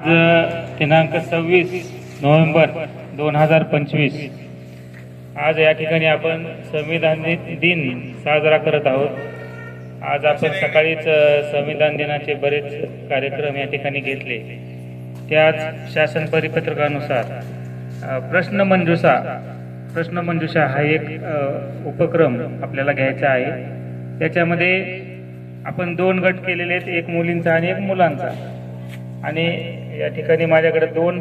आज दिनांक सव्वीस नोव्हेंबर दोन हजार पंचवीस. आज या ठिकाणी आपण संविधान दिन साजरा करत आहोत. आज आपण सकाळीच संविधान दिनाचे बरेच कार्यक्रम या ठिकाणी घेतले. त्याच शासन परिपत्रकानुसार. प्रश्नमंजुषा प्रश्नमंजुषा हा एक उपक्रम आपल्याला घ्यायचा आहे. त्याच्यामध्ये आपण दोन गट केलेले आहेत एक मुलींचा आणि एक मुलांचा. आणि या ठिकाणी माझ्याकडे दोन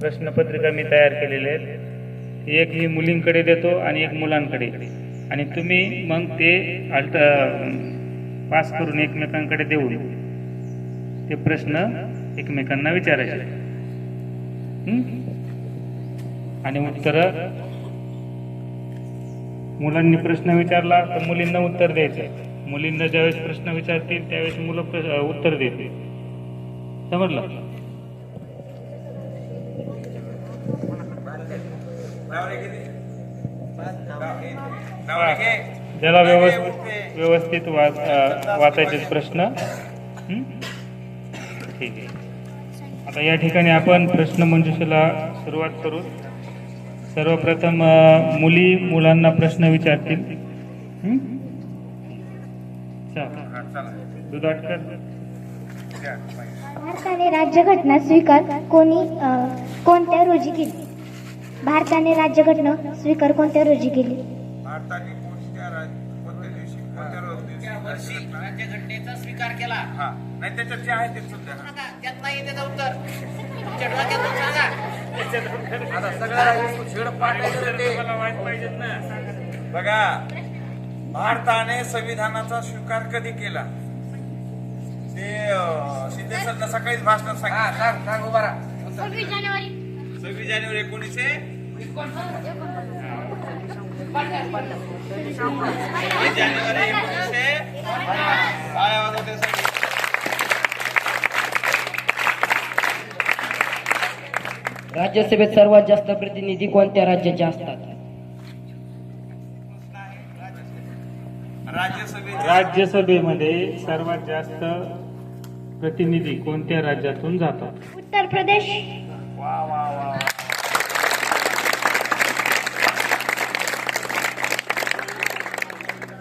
प्रश्नपत्रिका मी तयार केलेले आहेत. एक ही मुलींकडे देतो आणि एक मुलांकडे. आणि तुम्ही मग ते अल्ट पास करून एकमेकांकडे देऊन ते प्रश्न एकमेकांना विचारायचे. आणि उत्तर? मुलांनी प्रश्न विचारला तर मुलींना उत्तर द्यायचं. मुलींना ज्यावेळेस प्रश्न विचारतील त्यावेळेस मुलं उत्तर देतील. समजलं? ज्याला व्यवस्थित व्यवस्थित वाच वाचायचे प्रश्न? ठीक आहे. आता या ठिकाणी आपण प्रश्न मंजुषेला सुरुवात करू. सर्वप्रथम मुली मुलांना प्रश्न विचारतील? चला. दुधाटकर भारताने राज्यघटना स्वीकार कोणी कोणत्या रोजी केली? भारताने राज्यघटना स्वीकार कोणत्या रोजी केली? भारताने कोणत्या राज- कोणत्या दिवशी कोणत्या रोज- वर्षी राज्यघटनेचा स्वीकार केला. हा. नाही त्याच्यात जे आहे ते सध्या सांगा त्यात नाही त्याचं उत्तर. तुमच्या डोक्यातून सांगा. आता सगळं छेड पाडायचं ते. बघा भारताने संविधानाचा स्वीकार कधी केला? ते अं, शिंदे सरनं सकाळीच भाषणात हा सांगितलं सांग सांग उभा राहा. सव्वीस जानेवारी. सव्वीस जानेवारी एकोणीसशे सव्वीस जानेवारी एकोणीसशे वाजवते सगळे. राज्यसभेत सर्वात जास्त प्रतिनिधी कोणत्या राज्याचे असतात? राज्यसभेमध्ये सर्वात जास्त प्रतिनिधी कोणत्या राज्यातून जातात? उत्तर प्रदेश. वा वा वा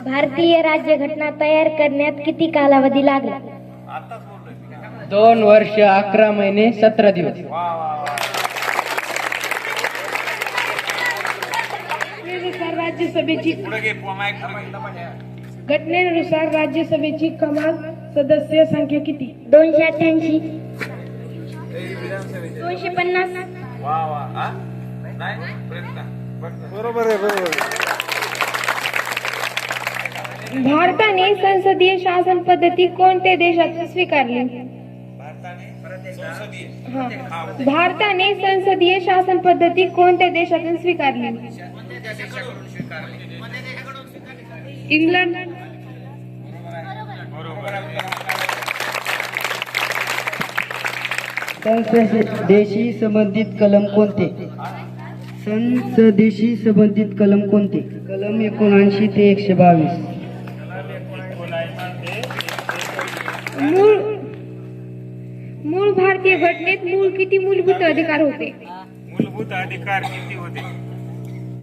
भारतीय राज्यघटना तयार करण्यात किती कालावधी लागला आताच बोललोय मी. दोन वर्ष अकरा महिने सतरा दिवस वा वा वा घटनेनुसार राज्यसभेची. घटनेनुसार राज्यसभेची कमाल सदस्य संख्या किती दोनशे अठ्ठ्याऐंशी दोनशे पन्नास वा वा हा नाही प्रयत्न बरोबर आहे बरोबर भारताने संसदीय शासन पद्धती कोणत्या देशात स्वीकारली? हा. भारताने संसदीय शासन पद्धती कोणत्या देशातून स्वीकारली? इंग्लंड. बरोबर संसदेशी संबंधित कलम कोणते? संसदेशी संबंधित कलम कोणते? कलम एकोणऐंशी ते एकशे बावीस. मूळ मूळ भारतीय घटनेत मूळ किती मूलभूत अधिकार होते? मूलभूत अधिकार किती